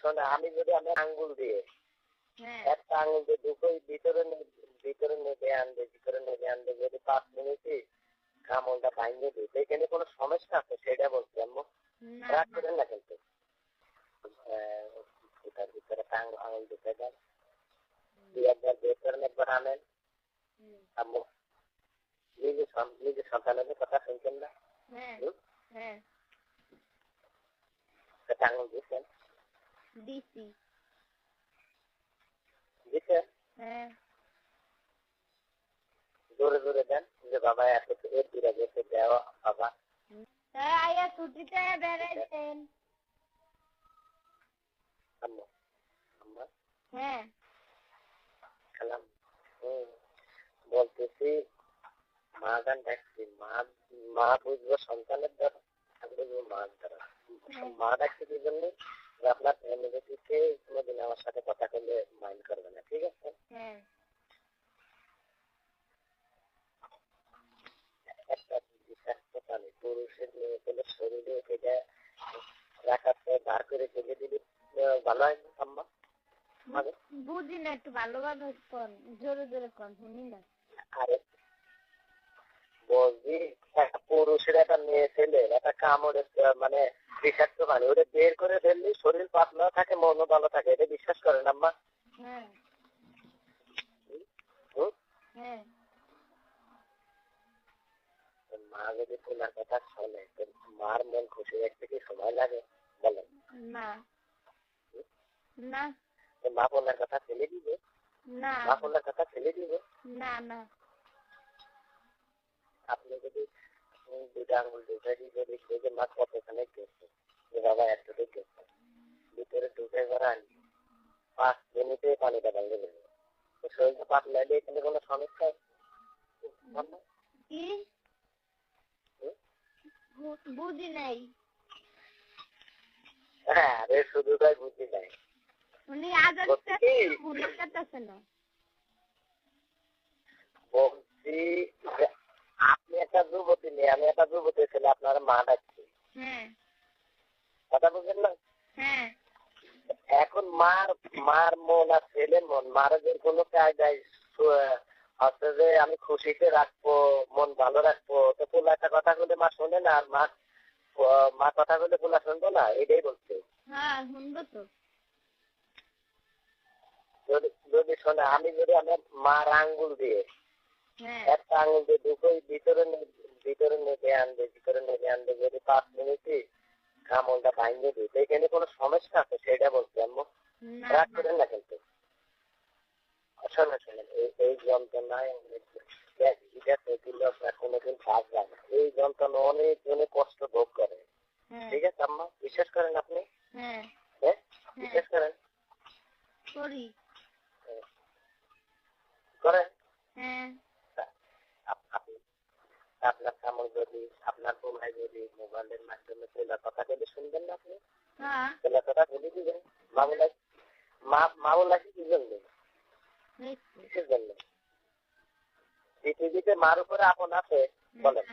শোনে আমি যদি আমার আঙ্গুল দিয়ে হ্যাঁ। একটা আঙ্গুল দিয়ে ভিতরে ভিতরে নেবে আনবে ভিতরে নেবে আনবে যদি পাঁচ মিনিটে দিই এখানে কোনো সমস্যা আছে? সেটা বলছি আম্মু। রাগ করেন না কিন্তু। আহ, ভিতরে আঙুল দেন দুই একবার বের করেন একবার আনেন। আম্মু নিজে নিজে সন্তানের কথা শুনছেন না? হ্যাঁ হ্যাঁ। আঙুল দিচ্ছেন দিছি হ্যাঁ। জোরে জোরে দেন যে বাবা এত এর দূরে গেছে দেওয়া বাবা। তাই আয়া ছুটিতে বেড়াইছেন। আম্মু আম্মা। হ্যাঁ। খেলাম। বলতেছি মা গান ডাকছি মা মা বুঝব সন্তানের দ্বারা বুঝব মার দ্বারা। মা ডাকছি কি জন্য? আপনার ফ্যামিলিতে কোনোদিন আমার সাথে কথা বললে মাইন্ড করবে না ঠিক আছে? হ্যাঁ। একটা বিষাক্ত পুরুষের মেয়ে পেলে শরীরে এটা রাখাতে বার করে ফেলে দিলে ভালো হয় না আম্মা বুঝি না একটু ভালোভাবে কন জোরে জোরে কন শুনি না। আরে বলছি একটা পুরুষের একটা মেয়ে ছেলে একটা কামড়ে মানে বিষাক্ত প্রাণী ওটা বের করে ফেললে শরীর পাতলা থাকে মনও ভালো থাকে এটা বিশ্বাস করেন আম্মা? হ্যাঁ? হ্যাঁ। মা যদি তোমার কথা শোনে মার মন খুশি রাখতে কি সময় লাগে? বলেন। না। না। মা বোনের কথা ফেলে দিবে? না। মা বোনের কথা ফেলে দিবে? না না। আপনি যদি দুটা আঙুল দিয়ে যদি দেখে মা কতখানে গেছে যে বাবা এতটুকু গেছে ভিতরে ঢুকে করে আনি পাঁচ মিনিটে পানিটা ভাঙে যাবে। শরীরটা পাতলা দিয়ে এখানে কোনো সমস্যা বুঝি নাই। হ্যাঁ আরে শুধু তাই বুঝি নাই। উনি আজান বলছি কি? না। বলছি আপনি একটা যুবতী মেয়ে আমি একটা যুবতী ছেলে আপনার মা ডাকছি। হ্যাঁ। কথা বুঝলেন না? হ্যাঁ। এখন মার মার মন আর ছেলের মন মার যে কোনো কায়দায় হচ্ছে যে আমি খুশিতে রাখব মন ভালো রাখব তো পোলা একটা কথা বলে মা শোনে না আর মা মা কথা বলে পোলা শুনব না এটাই বলছে। হ্যাঁ যদি শোনে আমি যদি আমার মার আঙ্গুল দিয়ে একটা আঙ্গুল দিয়ে দুটোই ভিতরে ভিতরে নেবে আনবে ভিতরে নেবে আনবে যদি পাঁচ মিনিটে কামড়টা ভাঙে দিই এখানে কোনো সমস্যা আছে? সেটা বলছি আম্মু। রাগ করেন না কিন্তু। শোনেন শোনেন এই- যন্ত্রণায় কোনোদিন কাজ এই যন্ত্রণা অনেক জনে কষ্ট ভোগ করে। হ্যাঁ। ঠিক আছে আম্মা? বিশ্বাস করেন আপনি? হ্যাঁ। হ্যাঁ? বিশ্বাস করেন হ্যাঁ আপ- আপনি- আপনার কামড় যদি আপনার বোনায় যদি মোবাইলের মাধ্যমে কথা বলে শুনবেন না আপনি? হ্যাঁ। কথা বলে দিবেন। মা কি কিসের জন্য? পৃথিবীতে মার উপরে আপন আছে বলেন।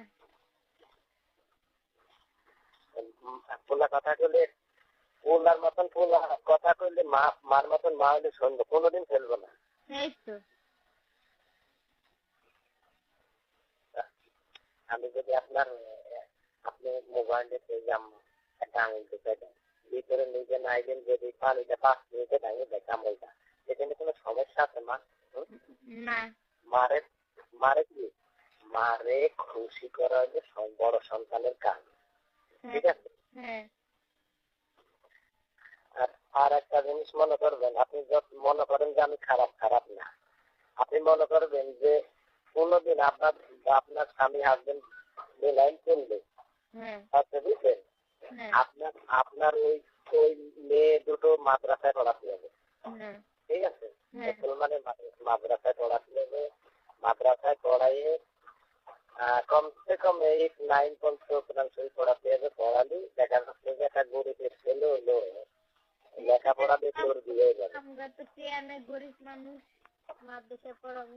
হ্যাঁ, পোলা কথা কইলে পোলার মতন পোলা কথা কইলে মা মার মতন মা হলে শুনব কোনোদিন ফেলব না। আমি যদি আপনার আপনি মোবাইলে পেয়ে যাম একটা আঙুল ঢুকে দেন। ভিতরে নিজে নাইবেন যদি পানিটা পাঁচ মিনিটে ভেঙে দেয় কামড়টা। সেখানে কোনো সমস্যা আছে মা? মারে মারে কি? মারে খুশি করা সব বড় সন্তানের কাজ। ঠিক আছে? হ্যাঁ। আর আর একটা জিনিস মনে করবেন আপনি যত মনে করেন যে আমি খারাপ খারাপ না। আপনি মনে করবেন যে কোনোদিন আপনার আপনার স্বামী হাজবেন্ড বেলাইন করলে আচ্ছা বুঝলেন? আপনার আপনার ওই ওই মেয়ে দুটো মাদ্রাসায় পড়াতে হ্যাঁ ঠিক আছে? মুসলমানের মাদ্রাসায়- পড়াতে হবে মাদ্রাসায় পড়াইয়ে কমসে কম এইট নাইন পর্যন্ত শরীর পড়াতে হবে পড়ালি দেখা যাচ্ছে যে একটা গরিবের ছেলে হলো। লেখাপড়া ওর বিয়ে হয়ে যাবে। আমরা তো চেয়ারে গরিব মানুষ। মাদ্রাসায় পড়াবো।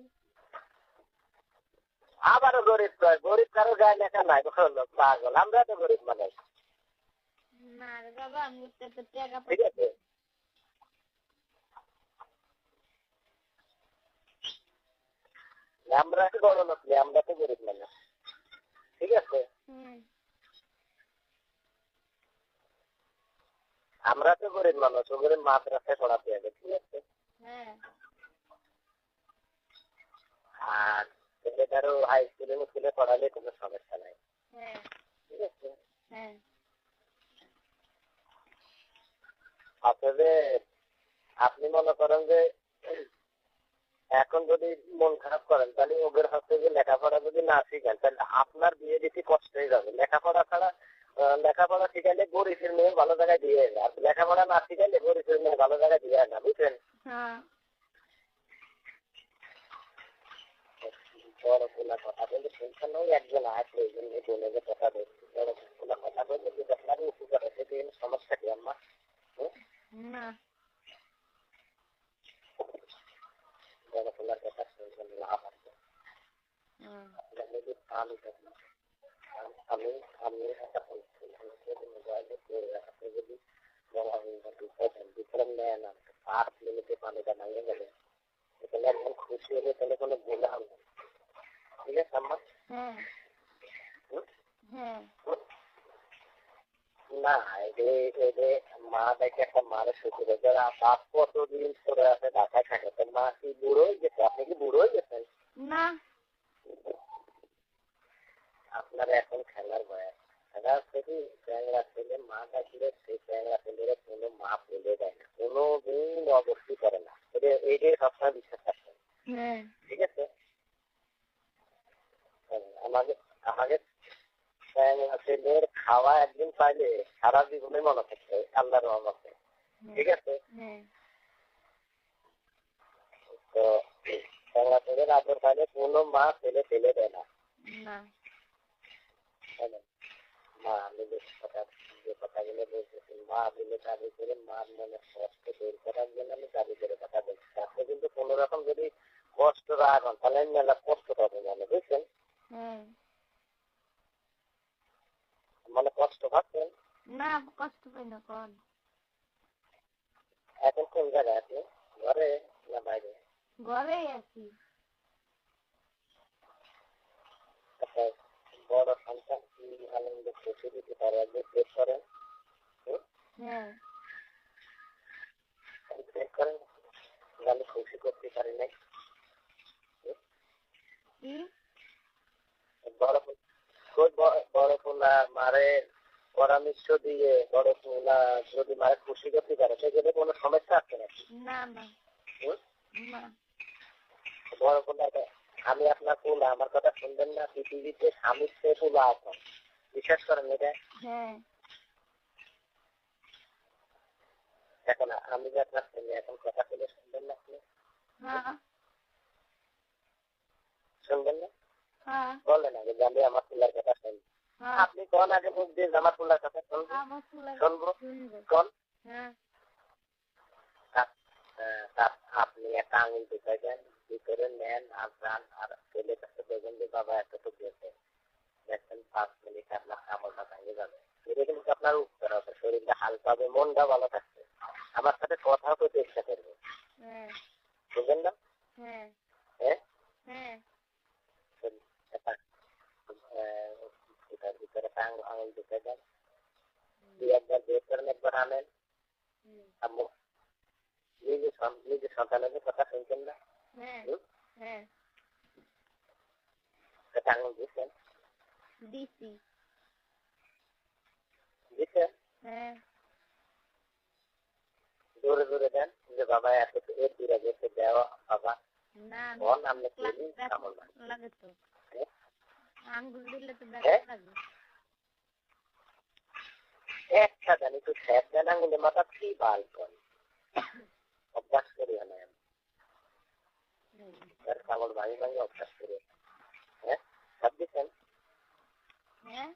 আবারও গরিব নয় গরিব কারও গায়ে লেখা নাই পাগল আমরা তো গরিব মানুষ। ঠিক আছে। আমরা তো আমরা তো গরিব মানুষ। ঠিক গরিব মাদ্রাসায় পড়াতে হবে ঠিক আছে? আর আর ছেলেটারও হাই স্কুলে স্কুলে পড়ালে কোনো সমস্যা নাই। হ্যাঁ। ঠিক আছে? হ্যাঁ। আসলে আপনি মনে করেন যে এখন যদি মন খারাপ করেন তাহলে ওদের হাতে যে লেখাপড়া যদি না শিখেন তাহলে আপনার বিয়ে দিতে কষ্ট হয়ে যাবে লেখাপড়া ছাড়া লেখাপড়া শিখাইলে গরিবের মেয়ে ভালো জায়গায় দিয়ে আর লেখাপড়া না শিখাইলে গরিবের মেয়ে ভালো জায়গায় দিয়ে না বুঝছেন? হ্যাঁ বড় খোলা কথা শুনছেন ওই একজন আসলে এই জন্য বলে যে কথা বলছি বড় খোলা কথা বলতে কি আপনার উঁচু করে সেটা কোনো সমস্যা কি আম্মা বলা পানিটা ভাঙে গেলে খুশি হলে তাহলে কোনো ভুল হবে আম্মা থাকে গেছে না আপনার এখন খেলার বয়স খেলা চ্যাংরা ছেলে মা ডাকিলে সেই চ্যাংরা ছেলেরা কোনো মা ফেলে দেয় না কোনো দিন অবশ্যই করে না এটা এইটাই সবসময় বিশ্বাস রাখবেন ঠিক আছে হ্যাঁ, আমাদের আমাদের ছেলের খাওয়া একদিন পাইলে সারা জীবনে মনে থাকবে আল্লাহর রহমতে। ঠিক আছে? হ্যাঁ তো ছেলের আদর পাইলে কোনো মা ছেলে ফেলে দেয় না। মা আমি কথা যে কথাগুলো বলতেছি মা দাবি করে মার মনে কষ্ট দূর করার জন্য আমি দাবি করে কথা বলছি। আপনি কিন্তু কোনো রকম যদি কষ্ট রাখেন তাহলে মেলা কষ্ট পাবে মানে বুঝছেন? হ্যাঁ মানে কষ্ট পাচ্ছেন? না কষ্ট পাই না কোন। এখন কোন জায়গায় আপনি ঘরে না বাইরে? ঘরেই আছি। বড় সন্তান কি আনন্দ খুশি দিতে পারে? একদিন চেক করেন? হ্যাঁ। করেন। খুশি করতে পারি নাই। কি? ওই বড় পোলা মারে পরামর্শ দিয়ে বড় পোলা যদি মারে খুশি করতে পারে সেক্ষেত্রে কোনো সমস্যা আছে নাকি? না না। বড় পোলা আমি আপনার পোলা আমার কথা শুনবেন না পৃথিবীতে স্বামীর চেয়ে পোলা আছে বিশ্বাস করেন এটা? হ্যাঁ। এখন আমি যে আপনার ছেলে এখন কথা বলে শুনবেন না আপনি? হ্যাঁ। শুনবেন না? হ্যাঁ বললেন আগে যে আমি আমার পোলার কথা শুনব হ্যাঁ। আপনি কোন আগে মুখ দিয়ে আমার পোলার কথা শুনব? শুনব। কোন? হ্যাঁ। আহ, তা- আপনি একটা আঙুল ঢুকাই দেন ভিতরে নেন আর যান আর ছেলে কাছে দেখবেন যে বাবা এতটুকু গেছে দেখবেন পাঁচ মিনিট আপনার কামড়টা ভেঙে যাবে। এটা কিন্তু আপনার উত্তর হবে শরীরটা হালকা হবে মনটা ভালো থাকবে। আমার সাথে কথা বলতে ইচ্ছা করবে হ্যাঁ বুঝলেন না হ্যাঁ হ্যাঁ হ্যাঁ একটা, আহ, এটার ভিতরে একটা আঙুল আঙুল ঢুকাই দেন দুই একবার বের করেন একবার আনেন হুম, আম্মু নিজে সন- নিজে সন্তানের কথা শুনছেন না হ্যাঁ হুম? হ্যাঁ একটা আঙুল দিচ্ছেন দিছি হ্যাঁ। জোরে জোরে দেন যে বাবা এত এর দূরে গেছে দেওয়া বাবা। না বল আপনি কি লাগ- ব্যথা লাগে তো। হ্যাঁ? আঙ্গুল দিলে তো হ্যাঁ? ব্যথা লাগে। একটা জানি তো স্যাপ দেন আঙুলে মাথা কি বাল কর। অভ্যাস করি না আমি। তার কামড় ভাঙি ভাঙি অভ্যাস করি হ্যাঁ। সব দিচ্ছেন হুম?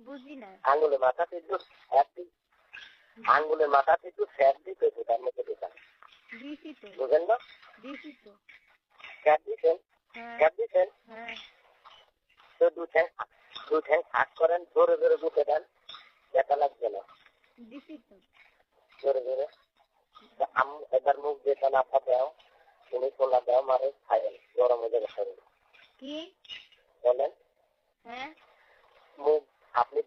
বুঝি না। আঙুলে মাথাতে একটু স্যাপ দি আঙুলের মাথাতে একটু স্যাপ দিতে তার মধ্যে দিছি তো। বুঝেন না দিছি তো। স্যাপ দিচ্ছেন হ্যাঁ। স্যাপ হ্যাঁ। তো দু ঠ্যাং দু ঠ্যাং ফাঁক করেন জোরে জোরে গুটে দেন। ব্যথা লাগবে না। দিছি তো। জোরে জোরে। তো এবার মুখ দিয়ে টানা দাও তুমি খোলা দাও মারে খাইয়েন গরম হয়ে যাবে কি? বলেন। হ্যাঁ? আপনি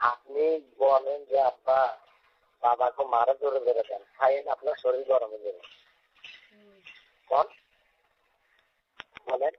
আপনি বলেন যে আপা বাবাকে মারা ধরে ধরে দেন খাইয়েন আপনার শরীর গরম হয়ে যাবে। কোন বলেন।